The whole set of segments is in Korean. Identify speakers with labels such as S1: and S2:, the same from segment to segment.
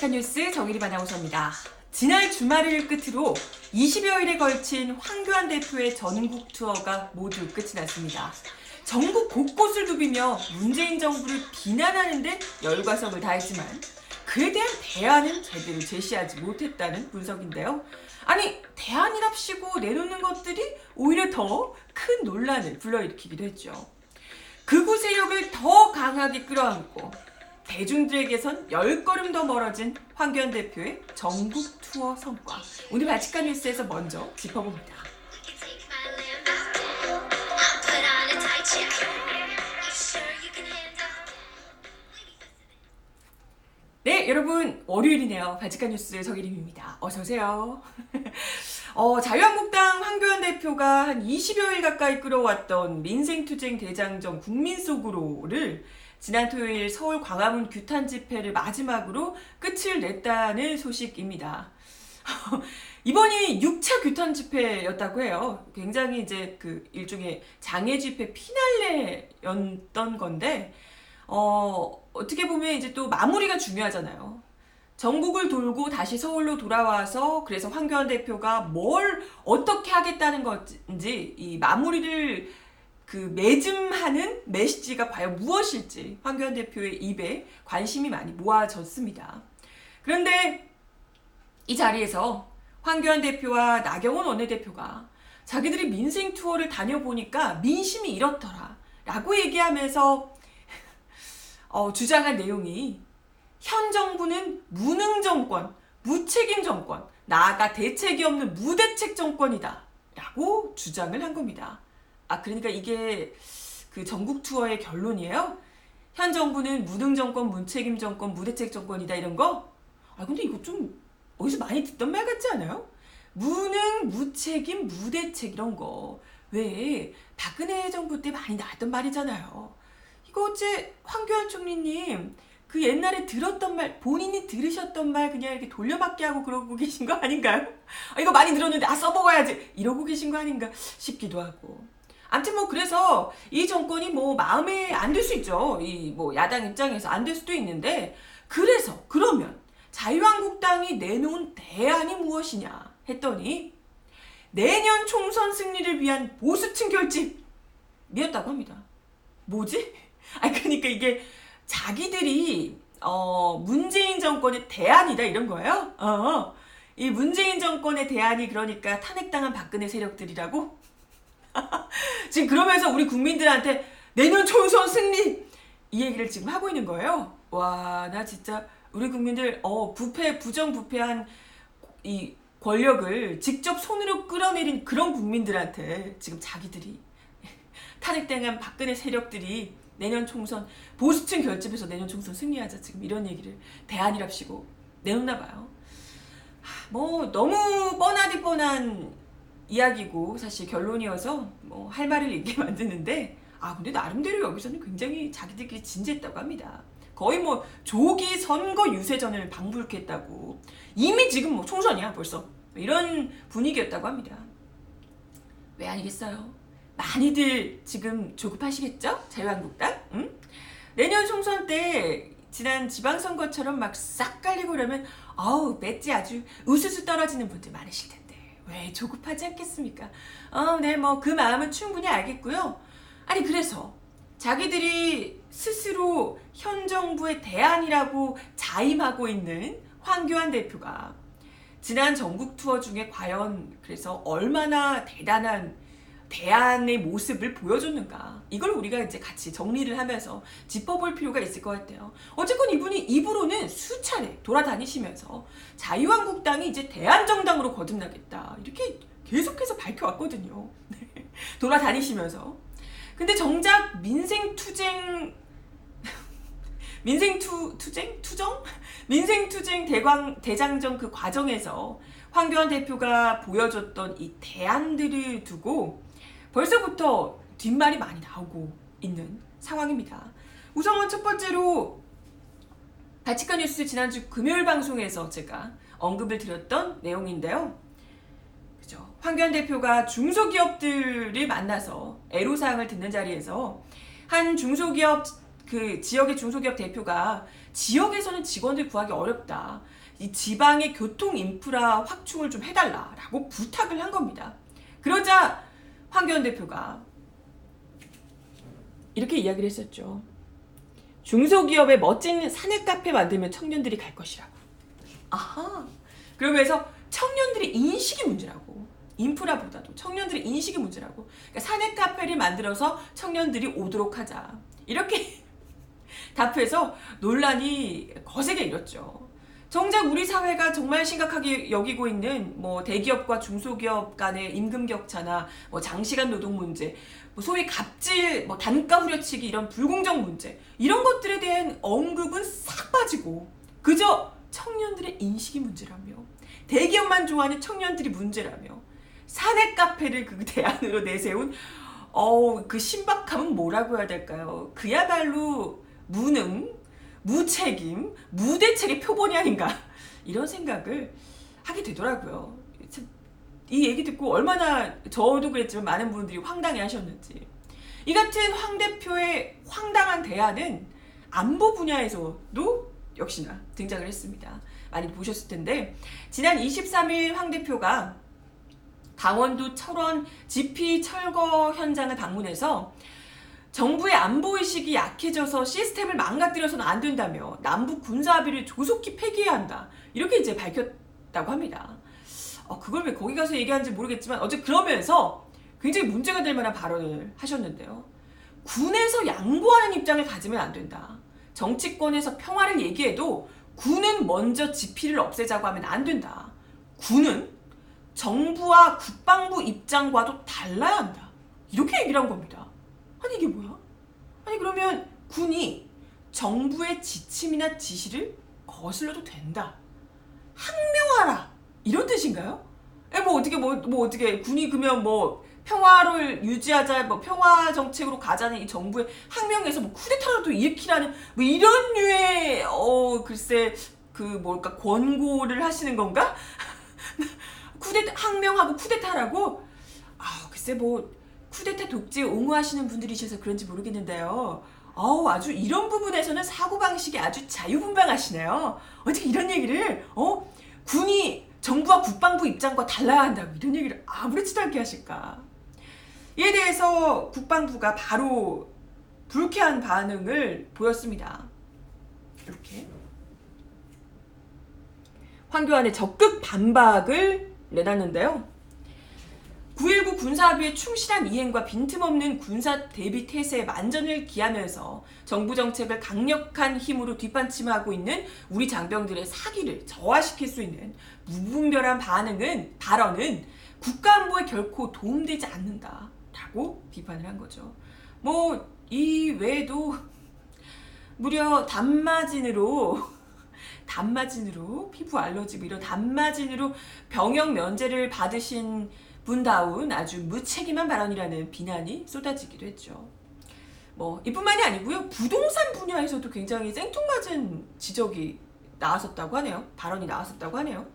S1: 발칙한 뉴스 정일이 아나운서입니다. 지난 주말을 끝으로 20여일에 걸친 황교안 대표의 전국 투어가 모두 끝이 났습니다. 전국 곳곳을 누비며 문재인 정부를 비난하는데 열과성을 다했지만 그에 대한 대안은 제대로 제시하지 못했다는 분석인데요. 아니 대안이랍시고 내놓는 것들이 오히려 더 큰 논란을 불러일으키기도 했죠. 극우 세력을 더 강하게 끌어안고 대중들에게선 10걸음 더 멀어진 황교안 대표의 전국 투어 성과. 오늘 바치카 뉴스에서 먼저 짚어봅니다. 네, 여러분 월요일이네요. 바치카 뉴스 정일임입니다. 어서 오세요. 어, 자유한국당 황교안 대표가 한 20여일 가까이 끌어왔던 민생투쟁 대장정 국민 속으로를 지난 토요일 서울 광화문 규탄 집회를 마지막으로 끝을 냈다는 소식입니다. 이번이 6차 규탄 집회였다고 해요. 굉장히 이제 그 일종의 장애 집회 피날레였던 건데, 어, 어떻게 보면 이제 또 마무리가 중요하잖아요. 전국을 돌고 다시 서울로 돌아와서 그래서 황교안 대표가 뭘 어떻게 하겠다는 건지 이 마무리를 그 매짐하는 메시지가 과연 무엇일지 황교안 대표의 입에 관심이 많이 모아졌습니다. 그런데 이 자리에서 황교안 대표와 나경원 원내대표가 자기들이 민생 투어를 다녀보니까 민심이 이렇더라 라고 얘기하면서 어, 주장한 내용이 현 정부는 무능 정권, 무책임 정권, 나아가 대책이 없는 무대책 정권이다. 라고 주장을 한 겁니다. 아, 그러니까 이게 그 전국 투어의 결론이에요? 현 정부는 무능 정권, 무책임 정권, 무대책 정권이다. 이런 거? 아, 근데 이거 좀 어디서 많이 듣던 말 같지 않아요? 무능, 무책임, 무대책 이런 거. 왜 박근혜 정부 때 많이 나왔던 말이잖아요. 이거 어째 황교안 총리님 그 옛날에 들었던 말 본인이 들으셨던 말 그냥 이렇게 돌려받기 하고 그러고 계신 거 아닌가요? 아, 이거 많이 들었는데 아 써먹어야지 이러고 계신 거 아닌가 싶기도 하고 아무튼 뭐 그래서 이 정권이 뭐 마음에 안 들 수 있죠 이 뭐 야당 입장에서 안 될 수도 있는데 그래서 그러면 자유한국당이 내놓은 대안이 무엇이냐 했더니 내년 총선 승리를 위한 보수층 결집이었다고 합니다. 뭐지? 아 그러니까 이게 자기들이 어 문재인 정권의 대안이다 이런 거예요. 어. 이 문재인 정권의 대안이 그러니까 탄핵당한 박근혜 세력들이라고? 지금 그러면서 우리 국민들한테 내년 총선 승리 이 얘기를 지금 하고 있는 거예요. 와, 나 진짜 우리 국민들 어 부패 부정부패한 이 권력을 직접 손으로 끌어내린 그런 국민들한테 지금 자기들이 탄핵당한 박근혜 세력들이 내년 총선 보수층 결집해서 내년 총선 승리하자 지금 이런 얘기를 대안이랍시고 내놓나 봐요. 하, 뭐 너무 뻔하디 뻔한 이야기고 사실 결론이어서 뭐 할 말을 얘기 만드는데 아 근데 나름대로 여기서는 굉장히 자기들끼리 진지했다고 합니다. 거의 뭐 조기 선거 유세전을 방불케 했다고 이미 지금 뭐 총선이야 벌써 이런 분위기였다고 합니다. 왜 아니겠어요? 많이들 지금 조급하시겠죠? 자유한국당? 응? 내년 총선 때 지난 지방선거처럼 막 싹 깔리고 그러면 아우 맷지 아주 우수수 떨어지는 분들 많으실 텐데 왜 조급하지 않겠습니까? 어, 네, 뭐 그 마음은 충분히 알겠고요. 아니 그래서 자기들이 스스로 현 정부의 대안이라고 자임하고 있는 황교안 대표가 지난 전국 투어 중에 과연 그래서 얼마나 대단한 대안의 모습을 보여줬는가 이걸 우리가 이제 같이 정리를 하면서 짚어볼 필요가 있을 것 같아요. 어쨌건 이분이 입으로는 수차례 돌아다니시면서 자유한국당이 이제 대안정당으로 거듭나겠다 이렇게 계속해서 밝혀왔거든요. 네. 돌아다니시면서 근데 정작 민생 투쟁 민생 투 투쟁 투정 민생 투쟁 대광 대장정 그 과정에서 황교안 대표가 보여줬던 이 대안들을 두고 벌써부터 뒷말이 많이 나오고 있는 상황입니다. 우선 첫 번째로 바치카 뉴스 지난주 금요일 방송에서 제가 언급을 드렸던 내용인데요. 그죠? 황교안 대표가 중소기업들을 만나서 애로사항을 듣는 자리에서 한 중소기업 그 지역의 중소기업 대표가 지역에서는 직원들 구하기 어렵다. 이 지방의 교통 인프라 확충을 좀 해달라라고 부탁을 한 겁니다. 그러자 황교안 대표가 이렇게 이야기를 했었죠. 중소기업에 멋진 사내 카페 만들면 청년들이 갈 것이라고. 아하. 그러면서 청년들의 인식이 문제라고. 인프라보다도 청년들의 인식이 문제라고. 그러니까 사내 카페를 만들어서 청년들이 오도록 하자. 이렇게 답해서 논란이 거세게 일었죠. 정작 우리 사회가 정말 심각하게 여기고 있는 뭐 대기업과 중소기업 간의 임금 격차나 뭐 장시간 노동 문제, 뭐 소위 갑질, 뭐 단가 후려치기 이런 불공정 문제 이런 것들에 대한 언급은 싹 빠지고 그저 청년들의 인식이 문제라며 대기업만 좋아하는 청년들이 문제라며 사내 카페를 그 대안으로 내세운 어우 그 신박함은 뭐라고 해야 될까요? 그야말로 무능, 무책임, 무대책의 표본이 아닌가 이런 생각을 하게 되더라고요. 참, 이 얘기 듣고 얼마나 저도 그랬지만 많은 분들이 황당해 하셨는지 이 같은 황 대표의 황당한 대안은 안보 분야에서도 역시나 등장을 했습니다. 많이 보셨을 텐데 지난 23일 황 대표가 강원도 철원 GP 철거 현장을 방문해서 정부의 안보 의식이 약해져서 시스템을 망가뜨려서는 안 된다며 남북 군사 합의를 조속히 폐기해야 한다 이렇게 이제 밝혔다고 합니다. 어, 그걸 왜 거기 가서 얘기하는지 모르겠지만 어제 그러면서 굉장히 문제가 될 만한 발언을 하셨는데요. 군에서 양보하는 입장을 가지면 안 된다. 정치권에서 평화를 얘기해도 군은 먼저 지피를 없애자고 하면 안 된다. 군은 정부와 국방부 입장과도 달라야 한다. 이렇게 얘기를 한 겁니다. 아니 이게 뭐야? 아니 그러면 군이 정부의 지침이나 지시를 거슬러도 된다. 항명하라. 이런 뜻인가요? 에, 뭐 어떻게 뭐, 뭐 어떻게 군이 그러면 뭐 평화를 유지하자 뭐 평화 정책으로 가자는 이 정부의 항명에서 뭐 쿠데타라도 일으키라는 뭐 이런 류의 어 글쎄 그 뭘까 권고를 하시는 건가? 쿠데타 항명하고 쿠데타라고 아 글쎄 뭐 쿠데타 독재 옹호하시는 분들이셔서 그런지 모르겠는데요. 어우 아주 이런 부분에서는 사고 방식이 아주 자유분방하시네요. 어떻게 이런 얘기를 어 군이 정부와 국방부 입장과 달라야 한다고 이런 얘기를 아무렇지도 않게 하실까? 이에 대해서 국방부가 바로 불쾌한 반응을 보였습니다. 이렇게 황교안의 적극 반박을 내놨는데요. 9.19 군사합의의 충실한 이행과 빈틈없는 군사 대비 태세에 만전을 기하면서 정부 정책을 강력한 힘으로 뒷받침하고 있는 우리 장병들의 사기를 저하시킬 수 있는 무분별한 반응은 발언은 국가 안보에 결코 도움되지 않는다라고 비판을 한 거죠. 뭐 이 외에도 무려 단마진으로 단마진으로 피부 알러지 뭐 이런 단마진으로 병역 면제를 받으신 분다운 아주 무책임한 발언이라는 비난이 쏟아지기도 했죠. 뭐 이뿐만이 아니고요. 부동산 분야에서도 굉장히 생뚱맞은 지적이 나왔었다고 하네요. 발언이 나왔었다고 하네요.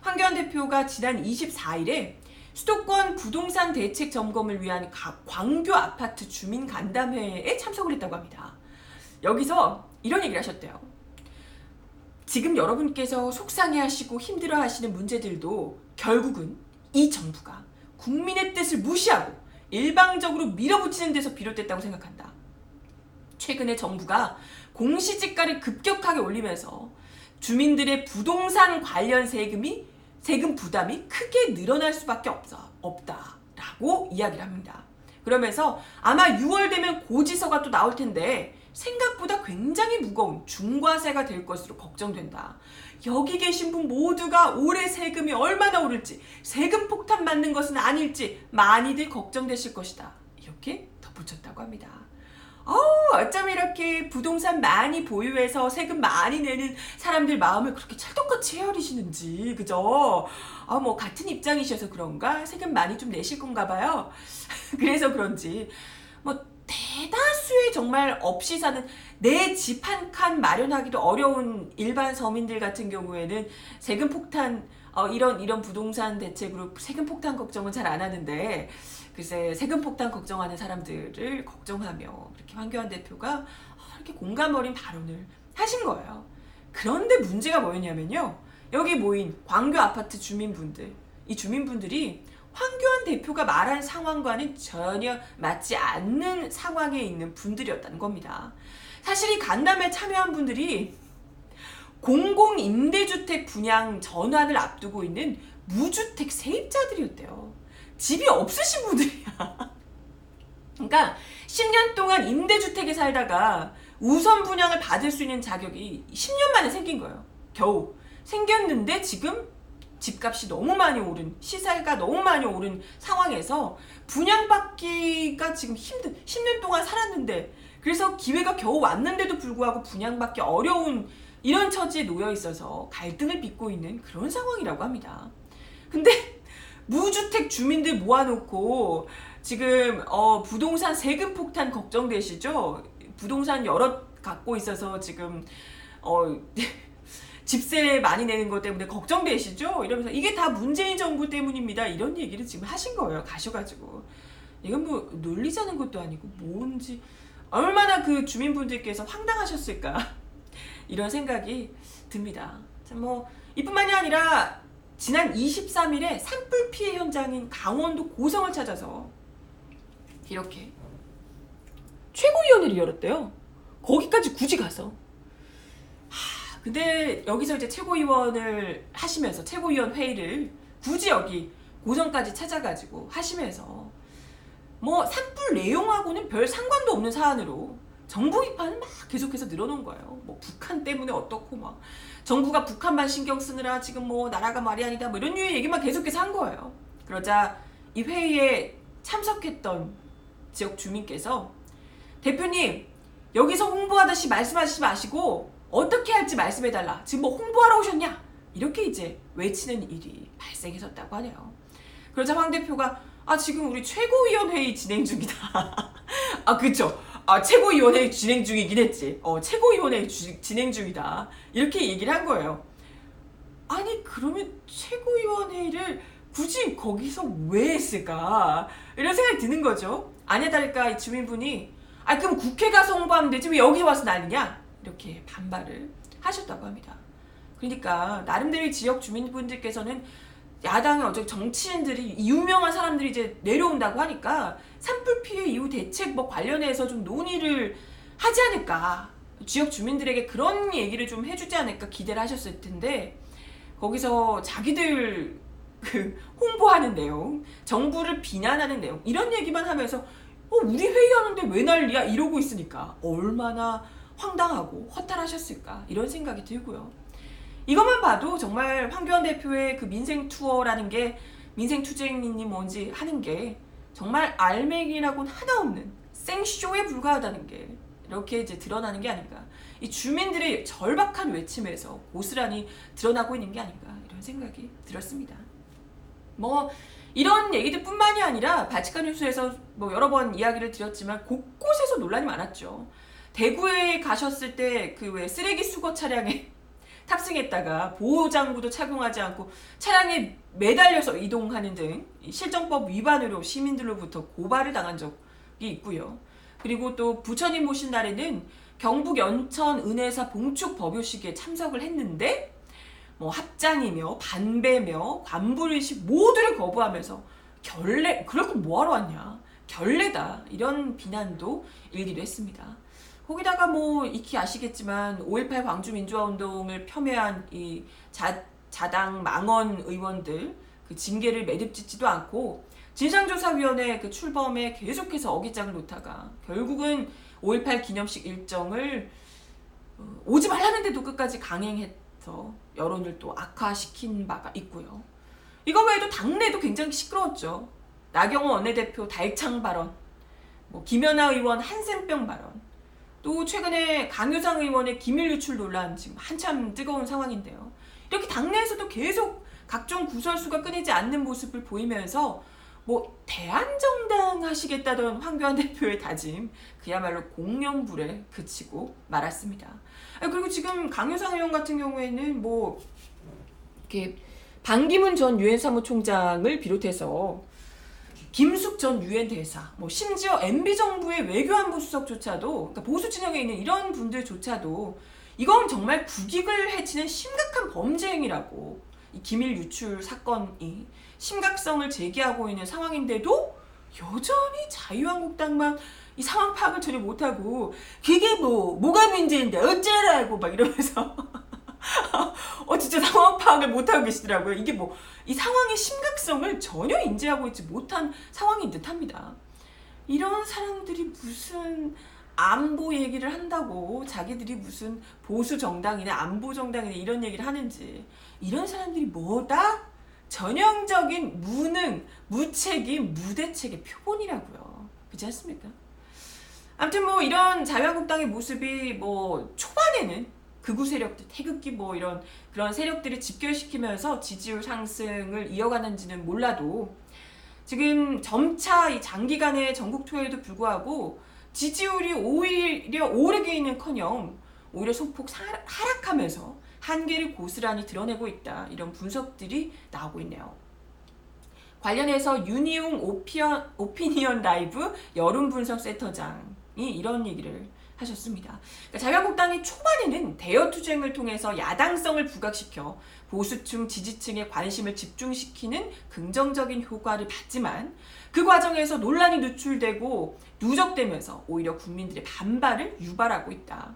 S1: 황교안 대표가 지난 24일에 수도권 부동산 대책 점검을 위한 가- 광교 아파트 주민 간담회에 참석을 했다고 합니다. 여기서 이런 얘기를 하셨대요. 지금 여러분께서 속상해하시고 힘들어하시는 문제들도 결국은 이 정부가 국민의 뜻을 무시하고 일방적으로 밀어붙이는 데서 비롯됐다고 생각한다. 최근에 정부가 공시지가를 급격하게 올리면서 주민들의 부동산 관련 세금이 세금 부담이 크게 늘어날 수밖에 없어, 없다라고 이야기를 합니다. 그러면서 아마 6월 되면 고지서가 또 나올 텐데 생각보다 굉장히 무거운 중과세가 될 것으로 걱정된다. 여기 계신 분 모두가 올해 세금이 얼마나 오를지 세금 폭탄 맞는 것은 아닐지 많이들 걱정되실 것이다. 이렇게 덧붙였다고 합니다. 어우, 어쩜 이렇게 부동산 많이 보유해서 세금 많이 내는 사람들 마음을 그렇게 찰떡같이 헤아리시는지, 그죠? 아, 뭐, 같은 입장이셔서 그런가? 세금 많이 좀 내실 건가 봐요. 그래서 그런지, 뭐, 대다수의 정말 없이 사는 내 집 한 칸 마련하기도 어려운 일반 서민들 같은 경우에는 세금 폭탄 어, 이런 이런 부동산 대책으로 세금 폭탄 걱정은 잘 안 하는데 글쎄 세금 폭탄 걱정하는 사람들을 걱정하며 이렇게 황교안 대표가 어, 이렇게 공감 어린 발언을 하신 거예요. 그런데 문제가 뭐였냐면요. 여기 모인 광교 아파트 주민분들, 이 주민분들이 황교안 대표가 말한 상황과는 전혀 맞지 않는 상황에 있는 분들이었다는 겁니다. 사실 이 간담회 참여한 분들이 공공 임대주택 분양 전환을 앞두고 있는 무주택 세입자들이었대요. 집이 없으신 분들이야. 그러니까 10년 동안 임대주택에 살다가 우선 분양을 받을 수 있는 자격이 10년 만에 생긴 거예요. 겨우 생겼는데 지금 집값이 너무 많이 오른 시세가 너무 많이 오른 상황에서 분양받기가 지금 힘든 10년 동안 살았는데 그래서 기회가 겨우 왔는데도 불구하고 분양받기 어려운 이런 처지에 놓여 있어서 갈등을 빚고 있는 그런 상황이라고 합니다. 근데 무주택 주민들 모아놓고 지금 어, 부동산 세금 폭탄 걱정되시죠? 부동산 여러 갖고 있어서 지금 어, 집세 많이 내는 것 때문에 걱정되시죠? 이러면서 이게 다 문재인 정부 때문입니다. 이런 얘기를 지금 하신 거예요. 가셔가지고 이건 뭐 놀리자는 것도 아니고 뭔지 얼마나 그 주민분들께서 황당하셨을까 이런 생각이 듭니다. 자, 뭐 이뿐만이 아니라 지난 23일에 산불 피해 현장인 강원도 고성을 찾아서 이렇게 최고위원회를 열었대요. 거기까지 굳이 가서. 하, 근데 여기서 이제 최고위원을 하시면서 최고위원 회의를 굳이 여기 고성까지 찾아가지고 하시면서 뭐 산불 내용하고는 별 상관도 없는 사안으로 정부 비판을 막 계속해서 늘어놓은 거예요. 뭐 북한 때문에 어떻고 막 정부가 북한만 신경 쓰느라 지금 뭐 나라가 말이 아니다 뭐 이런 류의 얘기만 계속해서 한 거예요. 그러자 이 회의에 참석했던 지역 주민께서 대표님 여기서 홍보하듯이 말씀하시지 마시고 어떻게 할지 말씀해달라. 지금 뭐 홍보하러 오셨냐? 이렇게 이제 외치는 일이 발생했었다고 하네요. 그러자 황 대표가 아 지금 우리 최고위원회의 진행 중이다. 아 그쵸. 아 최고위원회 진행 중이긴 했지. 어 최고위원회 주- 진행 중이다. 이렇게 얘기를 한 거예요. 아니 그러면 최고위원회를 굳이 거기서 왜 했을까? 이런 생각이 드는 거죠. 아냐 다를까 이 주민분이 아 그럼 국회 가서 홍보하면 되지 왜 여기 와서 난리냐? 이렇게 반발을 하셨다고 합니다. 그러니까 나름대로 이 지역 주민분들께서는 야당의 어제 정치인들이 유명한 사람들이 이제 내려온다고 하니까 산불 피해 이후 대책 뭐 관련해서 좀 논의를 하지 않을까? 지역 주민들에게 그런 얘기를 좀 해주지 않을까 기대를 하셨을 텐데 거기서 자기들 그 홍보하는 내용, 정부를 비난하는 내용 이런 얘기만 하면서 어 우리 회의하는데 왜 난리야? 이러고 있으니까 얼마나 황당하고 허탈하셨을까? 이런 생각이 들고요. 이것만 봐도 정말 황교안 대표의 그 민생 투어라는 게 민생 투쟁이니 뭔지 하는 게 정말 알맹이라고는 하나 없는 생쇼에 불과하다는 게 이렇게 이제 드러나는 게 아닌가. 이 주민들의 절박한 외침에서 고스란히 드러나고 있는 게 아닌가 이런 생각이 들었습니다. 뭐 이런 얘기들 뿐만이 아니라 바치칸 뉴스에서 뭐 여러 번 이야기를 드렸지만 곳곳에서 논란이 많았죠. 대구에 가셨을 때 그 왜 쓰레기 수거 차량에 탑승했다가 보호장구도 착용하지 않고 차량에 매달려서 이동하는 등이 실정법 위반으로 시민들로부터 고발을 당한 적이 있고요. 그리고 또 부처님 모신 날에는 경북 연천 은혜사 봉축 법요식에 참석을 했는데 뭐 합장이며 반배며 관불의식 모두를 거부하면서 결례 그럴 거면 뭐하러 왔냐 결례다 이런 비난도 일기도 했습니다. 거기다가 뭐 익히 아시겠지만 5.18 광주 민주화 운동을 폄훼한 이 자, 자당 망원 의원들 그 징계를 매듭짓지도 않고 진상조사위원회 그 출범에 계속해서 어깃장을 놓다가 결국은 5.18 기념식 일정을 어, 오지 말라는데도 끝까지 강행해서 여론을 또 악화시킨 바가 있고요. 이거 외에도 당내도 굉장히 시끄러웠죠. 나경원 원내대표 달창 발언, 뭐 김연아 의원 한센병 발언, 또 최근에 강효상 의원의 기밀 유출 논란 지금 한참 뜨거운 상황인데요. 이렇게 당내에서도 계속 각종 구설수가 끊이지 않는 모습을 보이면서 뭐 대한정당 하시겠다던 황교안 대표의 다짐 그야말로 공명불에 그치고 말았습니다. 아, 그리고 지금 강효상 의원 같은 경우에는 뭐 이렇게 반기문 전 유엔 사무총장을 비롯해서 김숙 전 유엔 대사, 뭐 심지어 MB 정부의 외교안보 수석조차도 그러니까 보수 진영에 있는 이런 분들조차도 이건 정말 국익을 해치는 심각한 범죄 행위라고 이 기밀 유출 사건이 심각성을 제기하고 있는 상황인데도 여전히 자유한국당만 이 상황 파악을 전혀 못하고 그게 뭐 뭐가 문제인데 어쩌라고 막 이러면서 어 진짜 상황 파악을 못하고 계시더라고요. 이게 뭐 이 상황의 심각성을 전혀 인지하고 있지 못한 상황인 듯 합니다. 이런 사람들이 무슨 안보 얘기를 한다고 자기들이 무슨 보수 정당이나 안보 정당이나 이런 얘기를 하는지 이런 사람들이 뭐다? 전형적인 무능, 무책임, 무대책의 표본이라고요. 그렇지 않습니까? 아무튼 뭐 이런 자유한국당의 모습이 뭐 초반에는 극우 세력들, 태극기 뭐 이런 그런 세력들을 집결시키면서 지지율 상승을 이어가는지는 몰라도 지금 점차 이 장기간의 전국 투여에도 불구하고 지지율이 오히려 오르기는커녕 오히려 소폭 사- 하락하면서 한계를 고스란히 드러내고 있다 이런 분석들이 나오고 있네요. 관련해서 윤희웅 오피언, 오피니언 라이브 여론 분석 센터장이 이런 얘기를 하셨습니다. 그러니까 자유한국당이 초반에는 대여 투쟁을 통해서 야당성을 부각시켜 보수층 지지층의 관심을 집중시키는 긍정적인 효과를 봤지만 그 과정에서 논란이 누출되고 누적되면서 오히려 국민들의 반발을 유발하고 있다.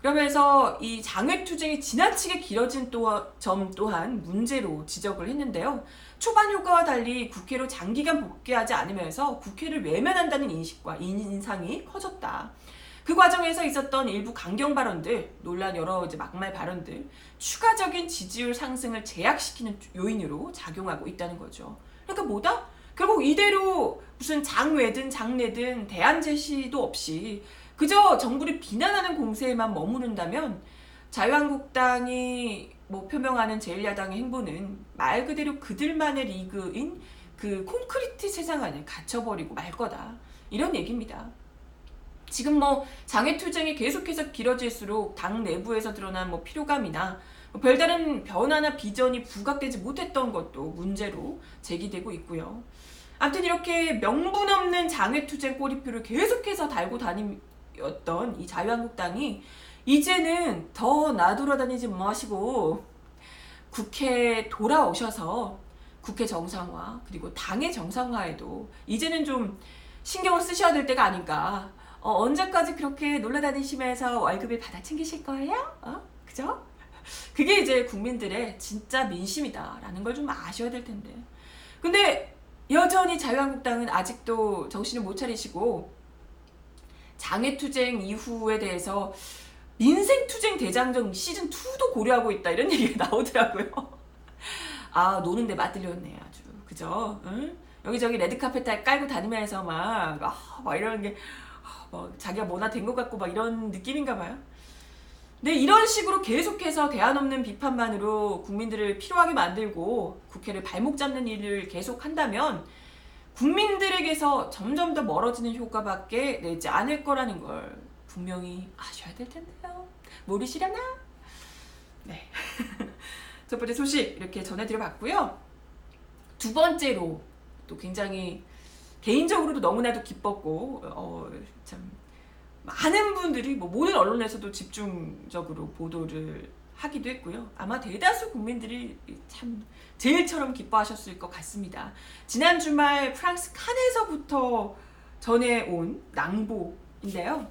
S1: 그러면서 이 장외 투쟁이 지나치게 길어진 또, 점 또한 문제로 지적을 했는데요. 초반 효과와 달리 국회로 장기간 복귀하지 않으면서 국회를 외면한다는 인식과 인상이 커졌다. 그 과정에서 있었던 일부 강경 발언들, 논란 여러 이제 막말 발언들, 추가적인 지지율 상승을 제약시키는 요인으로 작용하고 있다는 거죠. 그러니까 뭐다? 결국 이대로 무슨 장외든 장내든 대안 제시도 없이 그저 정부를 비난하는 공세에만 머무른다면 자유한국당이 뭐 표명하는 제1야당의 행보는 말 그대로 그들만의 리그인 그 콘크리트 세상 안에 갇혀버리고 말 거다. 이런 얘기입니다. 지금 뭐 장애 투쟁이 계속해서 길어질수록 당 내부에서 드러난 뭐 피로감이나 뭐 별다른 변화나 비전이 부각되지 못했던 것도 문제로 제기되고 있고요. 아무튼 이렇게 명분 없는 장애 투쟁 꼬리표를 계속해서 달고 다니었던 이 자유한국당이 이제는 더 나돌아다니지 마시고 국회에 돌아오셔서 국회 정상화 그리고 당의 정상화에도 이제는 좀 신경을 쓰셔야 될 때가 아닌가. 어, 언제까지 그렇게 놀라다니시면서 월급을 받아 챙기실 거예요? 어? 그죠? 그게 이제 국민들의 진짜 민심이다라는 걸 좀 아셔야 될 텐데. 근데 여전히 자유한국당은 아직도 정신을 못 차리시고 장애투쟁 이후에 대해서 민생투쟁 대장정 시즌 2도 고려하고 있다 이런 얘기가 나오더라고요. 아 노는데 맞들렸네 아주 그죠? 응? 여기저기 레드카펫 깔고 다니면서 막, 아, 막 이러는 게 아, 뭐 자기가 뭐나 된 것 같고 막 이런 느낌인가 봐요. 근데 이런 식으로 계속해서 대안 없는 비판만으로 국민들을 피로하게 만들고 국회를 발목 잡는 일을 계속 한다면 국민들에게서 점점 더 멀어지는 효과밖에 내지 않을 거라는 걸 분명히 아셔야 될 텐데요. 모르시려나? 네. 첫 번째 소식 이렇게 전해드려 봤고요. 두 번째로 또 굉장히 개인적으로도 너무나도 기뻤고 어, 참 많은 분들이 뭐 모든 언론에서도 집중적으로 보도를 하기도 했고요. 아마 대다수 국민들이 참 제일처럼 기뻐하셨을 것 같습니다. 지난 주말 프랑스 칸에서부터 전해온 낭보인데요.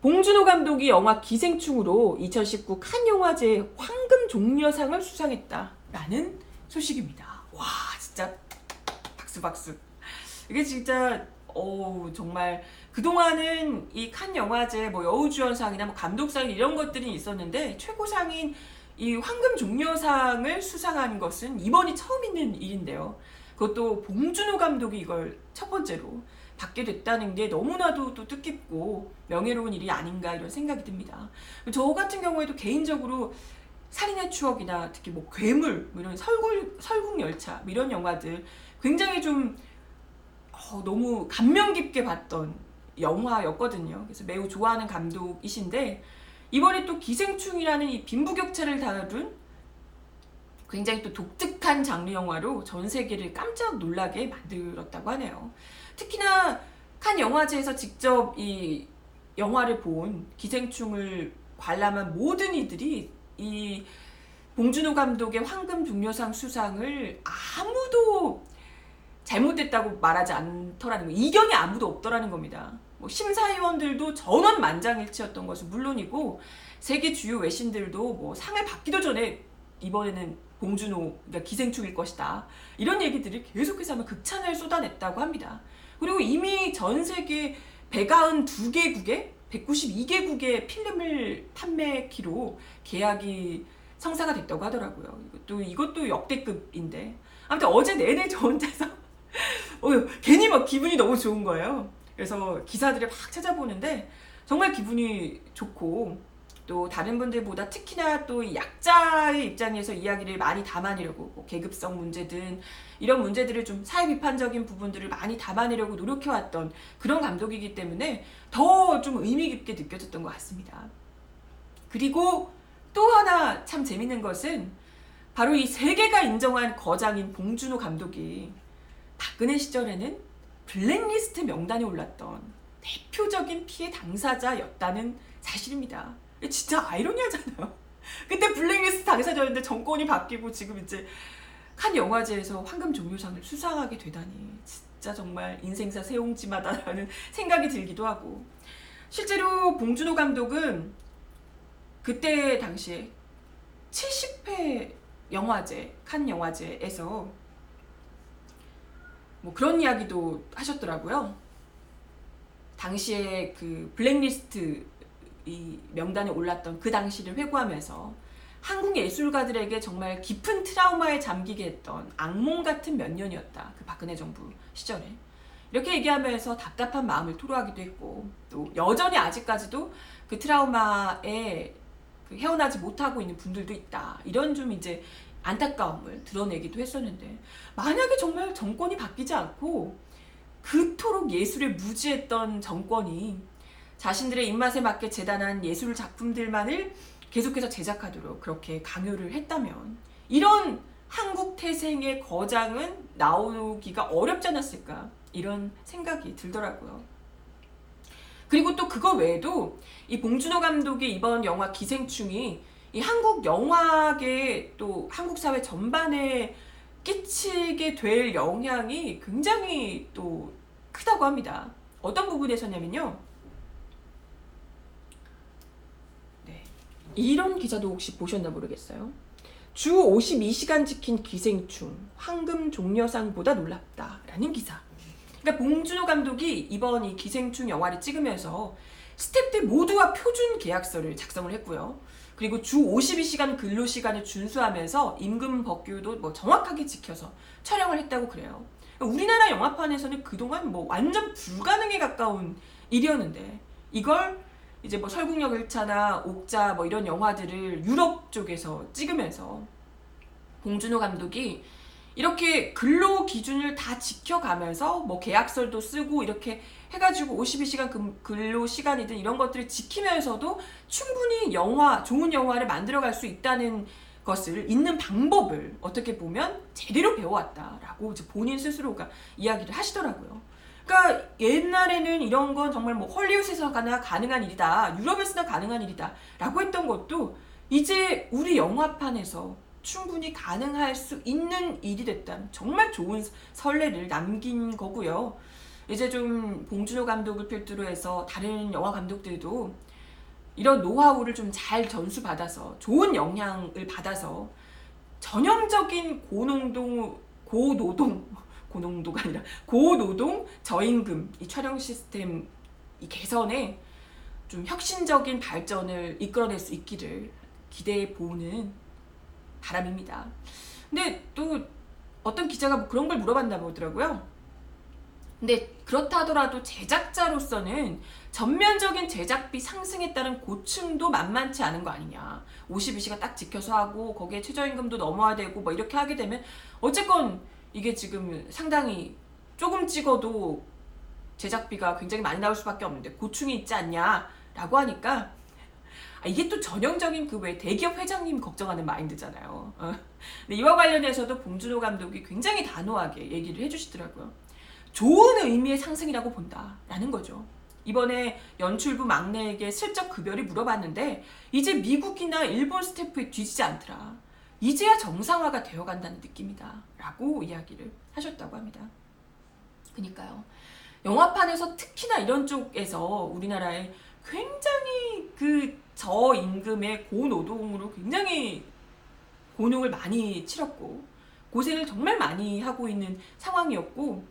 S1: 봉준호 감독이 영화 기생충으로 2019 칸 영화제 황금 종려상을 수상했다라는 소식입니다. 와 진짜 박수 박수. 이게 진짜 어 정말 그동안은 이 칸 영화제 뭐 여우주연상이나 뭐 감독상 이런 것들이 있었는데 최고상인 이 황금 종려상을 수상한 것은 이번이 처음 있는 일인데요. 그것도 봉준호 감독이 이걸 첫 번째로 받게 됐다는 게 너무나도 또 뜻깊고 명예로운 일이 아닌가 이런 생각이 듭니다. 저 같은 경우에도 개인적으로 살인의 추억이나 특히 뭐 괴물 뭐 이런 설국 설국 열차 뭐 이런 영화들 굉장히 좀 어, 너무 감명 깊게 봤던 영화였거든요. 그래서 매우 좋아하는 감독이신데 이번에 또 기생충이라는 이 빈부격차를 다룬 굉장히 또 독특한 장르 영화로 전 세계를 깜짝 놀라게 만들었다고 하네요. 특히나 칸 영화제에서 직접 이 영화를 본 기생충을 관람한 모든 이들이 이 봉준호 감독의 황금 종려상 수상을 아무도 잘못됐다고 말하지 않더라는 거. 이견이 아무도 없더라는 겁니다. 뭐 심사위원들도 전원 만장일치였던 것은 물론이고 세계 주요 외신들도 뭐 상을 받기도 전에 이번에는 봉준호 그러니까 기생충일 것이다 이런 얘기들을 계속해서 아마 극찬을 쏟아냈다고 합니다. 그리고 이미 전 세계 192개국에 192개국의 필름을 판매키로 계약이 성사가 됐다고 하더라고요. 이것도 이것도 역대급인데 아무튼 어제 내내 저 혼자서 어, 괜히 막 기분이 너무 좋은 거예요. 그래서 기사들을 막 찾아보는데 정말 기분이 좋고 또 다른 분들보다 특히나 또이 약자의 입장에서 이야기를 많이 담아내려고 뭐 계급성 문제든 이런 문제들을 좀 사회 비판적인 부분들을 많이 담아내려고 노력해왔던 그런 감독이기 때문에 더 좀 의미 깊게 느껴졌던 것 같습니다. 그리고 또 하나 참 재밌는 것은 바로 이 세계가 인정한 거장인 봉준호 감독이 박근혜 시절에는 블랙리스트 명단에 올랐던 대표적인 피해 당사자였다는 사실입니다. 진짜 아이러니하잖아요. 그때 블랙리스트 당사자였는데 정권이 바뀌고 지금 이제 칸 영화제에서 황금 종려상을 수상하게 되다니 진짜 정말 인생사 세옹지마다라는 생각이 들기도 하고 실제로 봉준호 감독은 그때 당시에 70회 영화제 칸 영화제에서 뭐 그런 이야기도 하셨더라고요. 당시에 그 블랙리스트 이 명단에 올랐던 그 당시를 회고하면서 한국 예술가들에게 정말 깊은 트라우마에 잠기게 했던 악몽 같은 몇 년이었다. 그 박근혜 정부 시절에. 이렇게 얘기하면서 답답한 마음을 토로하기도 했고 또 여전히 아직까지도 그 트라우마에 그 헤어나지 못하고 있는 분들도 있다. 이런 좀 이제 안타까움을 드러내기도 했었는데 만약에 정말 정권이 바뀌지 않고 그토록 예술에 무지했던 정권이 자신들의 입맛에 맞게 재단한 예술 작품들만을 계속해서 제작하도록 그렇게 강요를 했다면 이런 한국 태생의 거장은 나오기가 어렵지 않았을까 이런 생각이 들더라고요. 그리고 또 그거 외에도 이 봉준호 감독의 이번 영화 기생충이 이 한국 영화계 또 한국 사회 전반에 끼치게 될 영향이 굉장히 또 크다고 합니다. 어떤 부분에서냐면요. 네. 이런 기사도 혹시 보셨나 모르겠어요. 주 52시간 지킨 기생충 황금 종려상보다 놀랍다 라는 기사. 그러니까 봉준호 감독이 이번 이 기생충 영화를 찍으면서 스태프들 모두와 표준 계약서를 작성을 했고요. 그리고 주 52시간 근로 시간을 준수하면서 임금 법규도 뭐 정확하게 지켜서 촬영을 했다고 그래요. 우리나라 영화판에서는 그동안 뭐 완전 불가능에 가까운 일이었는데 이걸 이제 뭐 설국역 1차나 옥자 뭐 이런 영화들을 유럽 쪽에서 찍으면서 봉준호 감독이 이렇게 근로 기준을 다 지켜가면서 뭐 계약서도 쓰고 이렇게 해가지고 52시간 근로 시간이든 이런 것들을 지키면서도 충분히 영화 좋은 영화를 만들어갈 수 있다는 것을 있는 방법을 어떻게 보면 제대로 배워왔다라고 본인 스스로가 이야기를 하시더라고요. 그러니까 옛날에는 이런 건 정말 뭐 헐리우드에서나 가능한 일이다, 유럽에서나 가능한 일이다라고 했던 것도 이제 우리 영화판에서 충분히 가능할 수 있는 일이 됐다는 정말 좋은 선례를 남긴 거고요. 이제 좀 봉준호 감독을 필두로 해서 다른 영화 감독들도 이런 노하우를 좀 잘 전수받아서 좋은 영향을 받아서 전형적인 고농동 고노동 고농도가 아니라 고노동 저임금 이 촬영 시스템 이 개선에 좀 혁신적인 발전을 이끌어낼 수 있기를 기대해 보는 바람입니다. 근데 또 어떤 기자가 뭐 그런 걸 물어봤나 보더라고요. 근데 그렇다 하더라도 제작자로서는 전면적인 제작비 상승에 따른 고충도 만만치 않은 거 아니냐. 52시간 딱 지켜서 하고 거기에 최저임금도 넘어야 되고 뭐 이렇게 하게 되면 어쨌건 이게 지금 상당히 조금 찍어도 제작비가 굉장히 많이 나올 수밖에 없는데 고충이 있지 않냐라고 하니까 아, 이게 또 전형적인 그 왜 대기업 회장님 걱정하는 마인드잖아요. 어. 근데 이와 관련해서도 봉준호 감독이 굉장히 단호하게 얘기를 해주시더라고요. 좋은 의미의 상승이라고 본다라는 거죠. 이번에 연출부 막내에게 슬쩍 급여를 물어봤는데 이제 미국이나 일본 스태프에 뒤지지 않더라. 이제야 정상화가 되어간다는 느낌이다. 라고 이야기를 하셨다고 합니다. 그니까요. 영화판에서 특히나 이런 쪽에서 우리나라에 굉장히 그 저임금의 고노동으로 굉장히 곤욕을 많이 치렀고 고생을 정말 많이 하고 있는 상황이었고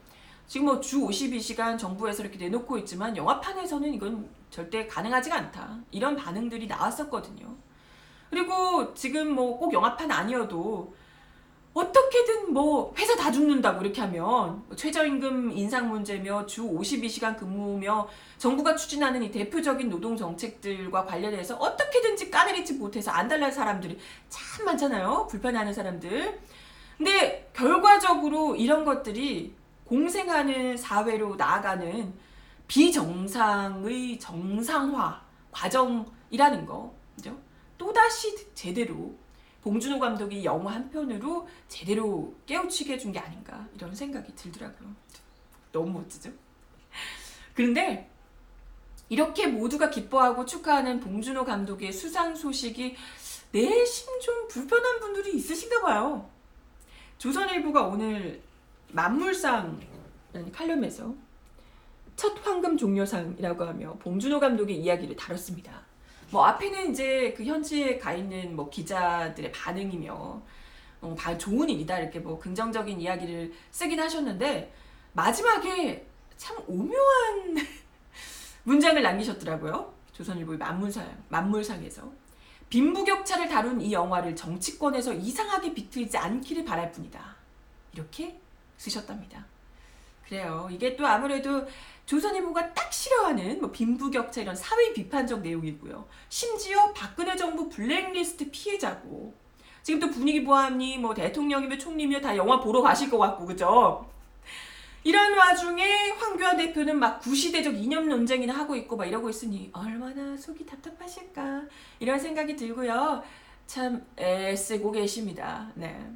S1: 지금 뭐 주 52시간 정부에서 이렇게 내놓고 있지만 영화판에서는 이건 절대 가능하지가 않다. 이런 반응들이 나왔었거든요. 그리고 지금 뭐 꼭 영화판 아니어도 어떻게든 뭐 회사 다 죽는다고 이렇게 하면 뭐 최저임금 인상 문제며 주 52시간 근무며 정부가 추진하는 이 대표적인 노동 정책들과 관련해서 어떻게든지 까내리지 못해서 안달날 사람들이 참 많잖아요. 불편해하는 사람들. 근데 결과적으로 이런 것들이 공생하는 사회로 나아가는 비정상의 정상화 과정이라는 거, 그죠? 또다시 제대로 봉준호 감독이 영화 한 편으로 제대로 깨우치게 해준 게 아닌가 이런 생각이 들더라고요. 너무 멋지죠? 그런데 이렇게 모두가 기뻐하고 축하하는 봉준호 감독의 수상 소식이 내심 좀 불편한 분들이 있으신가 봐요. 조선일보가 오늘 만물상이라는 칼럼에서 첫 황금 종려상이라고 하며 봉준호 감독의 이야기를 다뤘습니다. 뭐 앞에는 이제 그 현지에 가 있는 뭐 기자들의 반응이며 어, 다 좋은 일이다 이렇게 뭐 긍정적인 이야기를 쓰긴 하셨는데 마지막에 참 오묘한 문장을 남기셨더라고요. 조선일보의 만물상 만물상에서 빈부격차를 다룬 이 영화를 정치권에서 이상하게 비틀지 않기를 바랄 뿐이다. 이렇게 쓰셨답니다. 그래요. 이게 또 아무래도 조선일보가 딱 싫어하는 뭐 빈부격차 이런 사회 비판적 내용이고요. 심지어 박근혜 정부 블랙리스트 피해자고 지금 또 분위기 보안이 뭐 대통령이며 총리며 다 영화 보러 가실 것 같고 그죠? 이런 와중에 황교안 대표는 막 구시대적 이념 논쟁이나 하고 있고 막 이러고 있으니 얼마나 속이 답답하실까 이런 생각이 들고요. 참 애쓰고 계십니다. 네.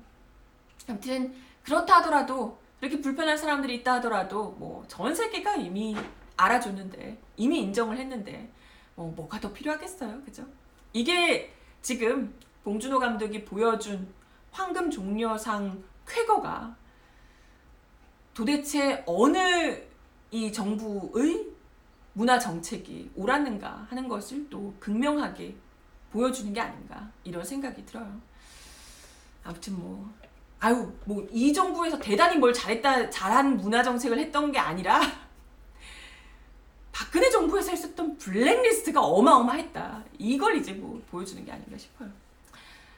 S1: 아무튼 그렇다 하더라도 이렇게 불편한 사람들이 있다 하더라도 뭐 전 세계가 이미 알아줬는데 이미 인정을 했는데 뭐 뭐가 더 필요하겠어요, 그죠? 이게 지금 봉준호 감독이 보여준 황금 종려상 쾌거가 도대체 어느 이 정부의 문화 정책이 옳았는가 하는 것을 또 극명하게 보여주는 게 아닌가 이런 생각이 들어요. 아무튼 뭐 아유 뭐 이 정부에서 대단히 뭘 잘했다 잘한 문화 정책을 했던 게 아니라 박근혜 정부에서 했었던 블랙리스트가 어마어마했다. 이걸 이제 뭐 보여주는 게 아닌가 싶어요.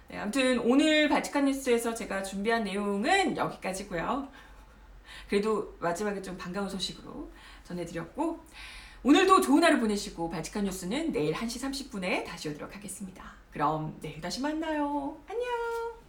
S1: 네, 아무튼 오늘 바티칸 뉴스에서 제가 준비한 내용은 여기까지고요. 그래도 마지막에 좀 반가운 소식으로 전해드렸고 오늘도 좋은 하루 보내시고 바티칸 뉴스는 내일 1시 30분에 다시 오도록 하겠습니다. 그럼 내일 다시 만나요. 안녕.